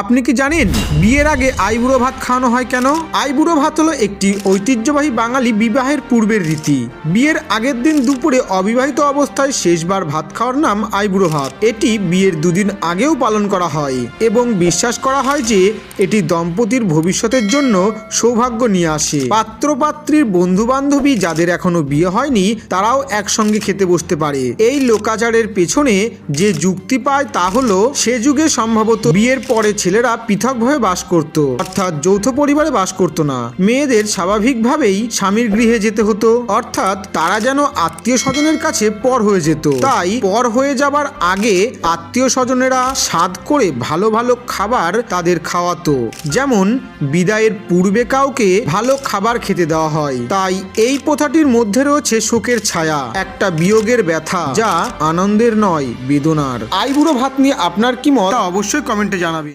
আপনি কি জানেন বিয়ের আগে আইবুড়ো ভাত খাওয়ানো হয় কেন? আইবুড়ো ভাত হলো একটি ঐতিহ্যবাহী বাঙালি বিবাহের পূর্বের রীতি। বিয়ের আগের দিন দুপুরে অবিবাহিত অবস্থায় শেষবার ভাত খাওয়ার নাম আইবুড়ো ভাত। এটি বিয়ের দুদিন আগেও পালন করা হয় এবং বিশ্বাস করা হয় যে এটি দম্পতির ভবিষ্যতের জন্য সৌভাগ্য নিয়ে আসে। পাত্রপাত্রীর বন্ধু বান্ধবী যাদের এখনও বিয়ে হয়নি, তারাও একসঙ্গে খেতে বসতে পারে। এই লোকাচারের পেছনে যে যুক্তি পায় তা হলো, সে যুগে সম্ভবত বিয়ের পরে ছেলেরা পৃথকভাবে বাস করত। অর্থাৎ যৌথ পরিবারে বাস করত না। মেয়েদের স্বাভাবিকভাবেই স্বামীর গৃহে যেতে হতো। অর্থাৎ তারা যেন আত্মীয় স্বজনের কাছে পর হয়ে যেত। তাই পর হয়ে যাবার আগে আত্মীয় স্বজনেরা স্বাদ করে ভালো ভালো খাবার তাদের খাওয়াতো। যেমন বিদায়ের পূর্বে কাউকে ভালো খাবার খেতে দেওয়া হয়। তাই এই প্রথাটির মধ্যে রয়েছে শোকের ছায়া, একটা বিয়োগের ব্যথা, যা আনন্দের নয়, বেদনার। আইবুড়ো ভাত নিয়ে আপনার কি মত? অবশ্যই কমেন্টে জানাবেন।